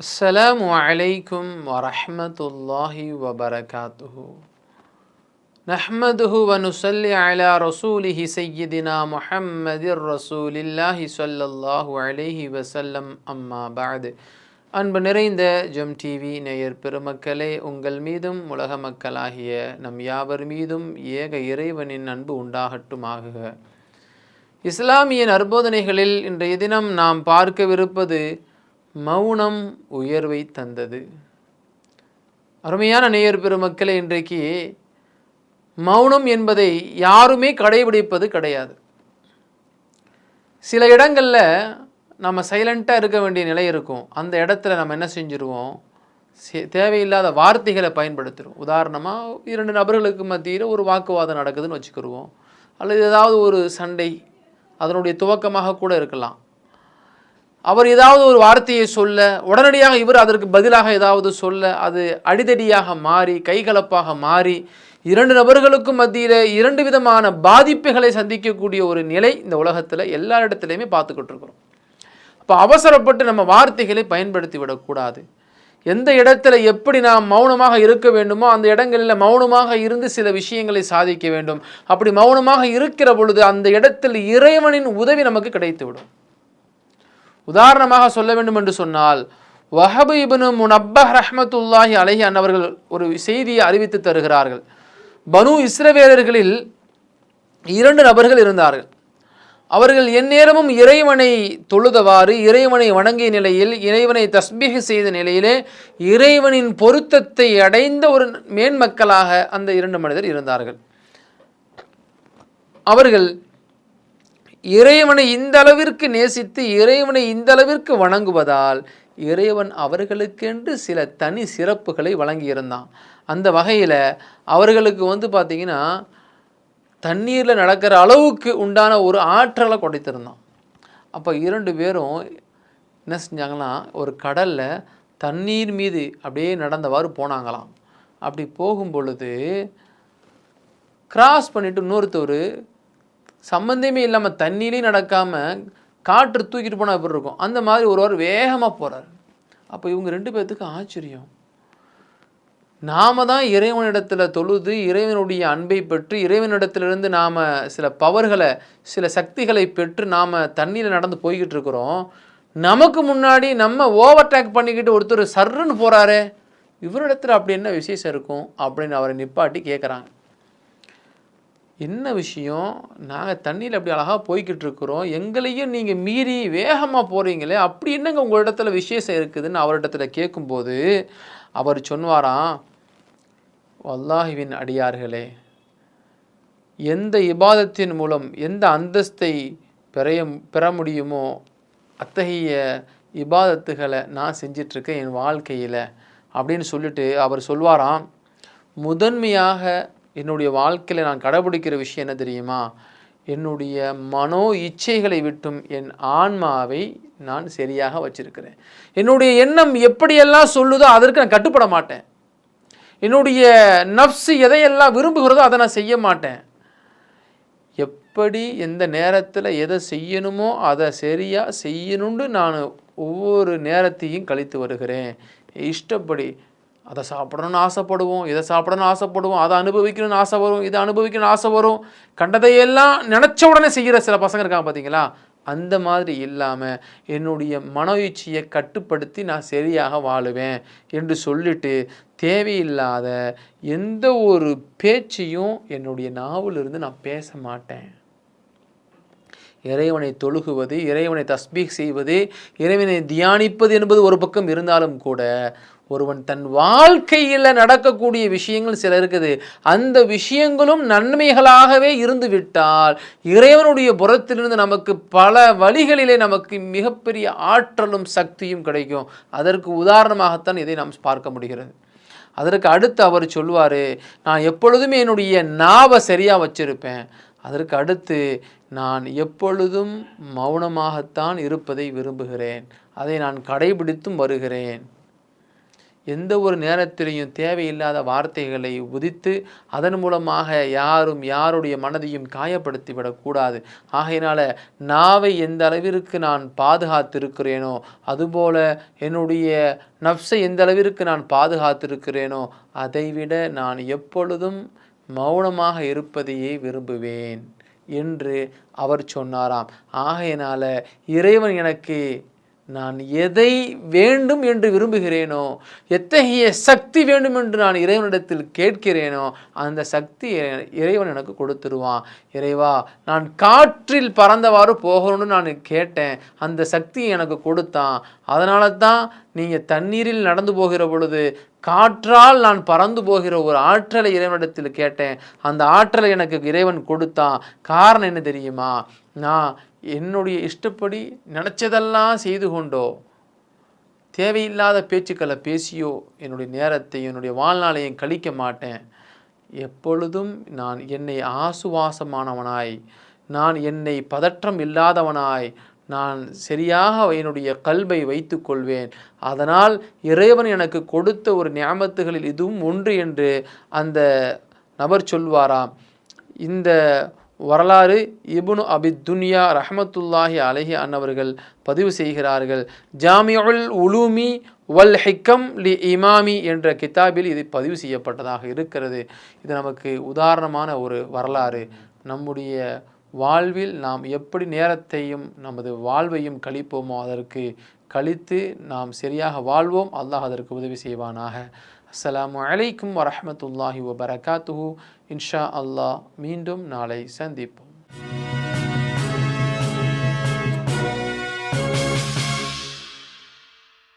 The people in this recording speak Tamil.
அஸ்லாம் வலைக்கும் வரமத்துல்லாஹி வபரகாத்துஹு. நஹ்மதுஹு வனுசல்லி அலா ரசூலிஹி சையதினா முஹம்மதிர் ரசூலில்லாஹி சொல்லல்லாஹு அலைஹி வசல்லம் அம்மா பாது அன்பு நிறைந்த ஜம் டிவி நேயர் பெருமக்களே உங்கள் மீதும் உலக மக்களாகிய நம் யாவர் மீதும் ஏக இறைவனின் அன்பு உண்டாகட்டுமாக இஸ்லாமிய நற்போதனைகளில் இன்றைய தினம் நாம் பார்க்கவிருப்பது மௌனம் உயர்வை தந்தது. அருமையான நேயர் பெருமக்களே இன்றைக்கு மௌனம் என்பதை யாருமே கடைபிடிப்பது கிடையாது. சில இடங்களில் நம்ம சைலண்ட்டாக இருக்க வேண்டிய நிலை இருக்கும். அந்த இடத்துல நம்ம என்ன செஞ்சுருவோம்? தேவையில்லாத வார்த்தைகளை பயன்படுத்துகிறோம் உதாரணமாக இரண்டு நபர்களுக்கு மத்தியில் ஒரு வாக்குவாதம் நடக்குதுன்னு வச்சுக்கிருவோம். அல்லது ஏதாவது ஒரு சண்டை அதனுடைய துவக்கமாக கூட இருக்கலாம். அவர் ஏதாவது ஒரு வார்த்தையை சொல்ல உடனடியாக இவர் அதற்கு பதிலாக ஏதாவது சொல்ல அது அடிதடியாக மாறி கைகலப்பாக மாறி இரண்டு நபர்களுக்கும் மத்தியில் இரண்டு விதமான பாதிப்புகளை சந்திக்கக்கூடிய ஒரு நிலை இந்த உலகத்தில் எல்லா இடத்துலையுமே பார்த்துக்கிட்டு இருக்கிறோம். அப்போ அவசரப்பட்டு நம்ம வார்த்தைகளை பயன்படுத்தி விடக்கூடாது. எந்த இடத்துல எப்படி நாம் மௌனமாக இருக்க வேண்டுமோ அந்த இடங்களில் மௌனமாக இருந்து சில விஷயங்களை சாதிக்க வேண்டும். அப்படி மௌனமாக இருக்கிற பொழுது அந்த இடத்தில் இறைவனின் உதவி நமக்கு கிடைத்துவிடும். உதாரணமாக சொல்ல வேண்டும் என்று சொன்னால் வஹபு இபனு முனப்பஹ் ரஹமத்துல்லாஹி அலஹி அன்னவர்கள் ஒரு செய்தியை அறிவித்து தருகிறார்கள். பனு இஸ்ரவேலர்களில் இரண்டு நபர்கள் இருந்தார்கள். அவர்கள் எந்நேரமும் இறைவனை தொழுதவாறு இறைவனை வணங்கிய நிலையில் இறைவனை தஸ்பீக செய்த நிலையிலே இறைவனின் பொருத்தத்தை அடைந்த ஒரு மேன்மக்களாக அந்த இரண்டு மனிதர் இருந்தார்கள். அவர்கள் இறைவனை இந்த அளவிற்கு நேசித்து இறைவனை இந்த அளவிற்கு வணங்குவதால் இறைவன் அவர்களுக்கென்று சில தனி சிறப்புகளை வழங்கியிருந்தான். அந்த வகையில் அவர்களுக்கு வந்து பார்த்திங்கன்னா தண்ணீரில் நடக்கிற அளவுக்கு உண்டான ஒரு ஆற்றலை கொடைத்திருந்தான். அப்போ இரண்டு பேரும் என்ன செஞ்சாங்கன்னா ஒரு கடலில் தண்ணீர் மீது அப்படியே நடந்தவாறு போனாங்களாம். அப்படி போகும் பொழுது கிராஸ் பண்ணிவிட்டு இன்னொருத்தர் சம்மந்தமே இல்லாமல் தண்ணியிலையும் நடக்காமல் காற்று தூக்கிட்டு போனால் எப்படி இருக்கும்? அந்த மாதிரி ஒருவர் வேகமாக போகிறார் அப்போ இவங்க ரெண்டு பேர்த்துக்கு ஆச்சரியம். நாம தான் இறைவனிடத்தில் தொழுது இறைவனுடைய அன்பை பெற்று இறைவனிடத்திலிருந்து நாம் சில பவர்களை சில சக்திகளை பெற்று நாம் தண்ணியில் நடந்து போய்கிட்டு இருக்கிறோம். நமக்கு முன்னாடி நம்ம ஓவர்டேக் பண்ணிக்கிட்டு ஒருத்தர் சர்ருன்னு போகிறாரே இவரிடத்தில் அப்படி என்ன விசேஷம் இருக்கும் அப்படின்னு அவரை நிப்பாட்டி கேட்குறாங்க என்ன விஷயம்? நாங்கள் தண்ணியில் அப்படி அழகாக போய்கிட்டு இருக்கிறோம். எங்களையும் நீங்கள் மீறி வேகமாக போகிறீங்களே அப்படி என்னங்க உங்கள் இடத்துல விசேஷம் இருக்குதுன்னு அவரிடத்துல கேட்கும்போது அவர் சொன்னாராம் வல்லாஹுவின் அடியார்களே எந்த இபாதத்தின் மூலம் எந்த அந்தஸ்தை பெறைய பெற முடியுமோ அத்தகைய இபாதத்துகளை நான் செஞ்சிட்ருக்கேன் என் வாழ்க்கையில். அப்படின்னு சொல்லிட்டு அவர் சொல்வாராம் முதன்மையாக என்னுடைய வாழ்க்கையில் நான் கடைபிடிக்கிற விஷயம் என்ன தெரியுமா? என்னுடைய மனோ இச்சைகளை விட்டும் என் ஆன்மாவை நான் சரியாக வச்சிருக்கிறேன். என்னுடைய எண்ணம் எப்படியெல்லாம் சொல்லுதோ அதற்கு நான் கட்டுப்பட மாட்டேன். என்னுடைய நஃப்ஸ் எதையெல்லாம் விரும்புகிறதோ அதை நான் செய்ய மாட்டேன். எப்படி எந்த நேரத்தில் எதை செய்யணுமோ அதை சரியாக செய்யணும்னு நான் ஒவ்வொரு நேரத்தையும் கழித்து வருகிறேன். இஷ்டப்படி அதை சாப்பிடணும்னு ஆசைப்படுவோம் இதை சாப்பிடணும்னு ஆசைப்படுவோம் அதை அனுபவிக்கணும்னு ஆசை வரும் இதை அனுபவிக்கணும்னு ஆசை வரும். கண்டதையெல்லாம் நினச்ச உடனே செய்கிற சில பசங்க இருக்காங்க பார்த்தீங்களா? அந்த மாதிரி இல்லாமல் என்னுடைய மன இச்சையை கட்டுப்படுத்தி நான் சரியாக வாழுவேன் என்று சொல்லிட்டு தேவையில்லாத எந்த ஒரு பேச்சையும் என்னுடைய நாவலிருந்து நான் பேச மாட்டேன். இறைவனை தொழுகுவது இறைவனை தஸ்பீக் செய்வது இறைவனை தியானிப்பது என்பது ஒரு பக்கம் இருந்தாலும் கூட ஒருவன் தன் வாழ்க்கையில் நடக்கக்கூடிய விஷயங்கள் சில இருக்குது. அந்த விஷயங்களும் நன்மைகளாகவே இருந்து விட்டால் இறைவனுடைய புறத்திலிருந்து நமக்கு பல வழிகளிலே நமக்கு மிகப்பெரிய ஆற்றலும் சக்தியும் கிடைக்கும். அதற்கு உதாரணமாகத்தான் இதை நாம் பார்க்க முடிகிறது. அதற்கு அடுத்து அவர் சொல்வார் நான் எப்பொழுதுமே என்னுடைய நாவை சரியாக வச்சிருப்பேன். அதற்கு அடுத்து நான் எப்பொழுதும் மௌனமாகத்தான் இருப்பதை விரும்புகிறேன். அதை நான் கடைபிடித்தும் வருகிறேன். எந்த ஒரு நேரத்திலையும் தேவையில்லாத வார்த்தைகளை உதித்து அதன் மூலமாக யாரும் யாருடைய மனதையும் காயப்படுத்தி விடக்கூடாது ஆகையினால நாவை எந்த அளவிற்கு நான் பாதுகாத்திருக்கிறேனோ அதுபோல என்னுடைய நப்சை எந்த அளவிற்கு நான் பாதுகாத்திருக்கிறேனோ அதைவிட நான் எப்பொழுதும் மௌனமாக இருப்பதையே விரும்புவேன் என்று அவர் சொன்னாராம். ஆகையினால இறைவன் எனக்கு நான் எதை வேண்டும் என்று விரும்புகிறேனோ எத்தகைய சக்தி வேண்டும் என்று நான் இறைவனிடத்தில் கேட்கிறேனோ அந்த சக்தி இறைவன் எனக்கு கொடுத்துருவான். இறைவா நான் காற்றில் பறந்தவாறு போகணும்னு நான் கேட்டேன். அந்த சக்தியை எனக்கு கொடுத்தான். அதனால தான் நீங்கள் தண்ணீரில் நடந்து போகிற பொழுது காற்றால் நான் பறந்து போகிற ஒரு ஆற்றலை இறைவனிடத்தில் கேட்டேன். அந்த ஆற்றலை எனக்கு இறைவன் கொடுத்தான் காரணம் என்ன தெரியுமா? நான் என்னுடைய இஷ்டப்படி நினச்சதெல்லாம் செய்து கொண்டோ தேவையில்லாத பேச்சுக்களை பேசியோ என்னுடைய நேரத்தை என்னுடைய வாழ்நாளையும் கழிக்க மாட்டேன். எப்பொழுதும் நான் என்னை ஆசுவாசமானவனாய் நான் என்னை பதற்றம் இல்லாதவனாய் நான் சரியாக என்னுடைய கல்வை வைத்து கொள்வேன். அதனால் இறைவன் எனக்கு கொடுத்த ஒரு ஞாபகத்துகளில் இதுவும் ஒன்று என்று அந்த நபர் சொல்வாராம். இந்த வரலாறு இபுனு அபி துன்யா ரஹமத்துல்லாஹி அலஹி அன்னவர்கள் பதிவு செய்கிறார்கள். ஜாமியுல் உலூமி வல் ஹிக்கம் லி இமாமி என்ற கிதாபில் இது பதிவு செய்யப்பட்டதாக இருக்கிறது. இது நமக்கு உதாரணமான ஒரு வரலாறு. நம்முடைய வாழ்வில் நாம் எப்படி நேரத்தையும் நமது வாழ்வையும் கழிப்போமோ அதற்கு கழித்து நாம் சரியாக வாழ்வோம். அல்லாஹ் அதற்கு உதவி செய்வானாக. அஸ்ஸலாமு அலைக்கும் வரமத்துல்லாஹி வபரகாத்துஹூ. இன்ஷா அல்லாஹ் மீண்டும் நாளை சந்திப்போம்.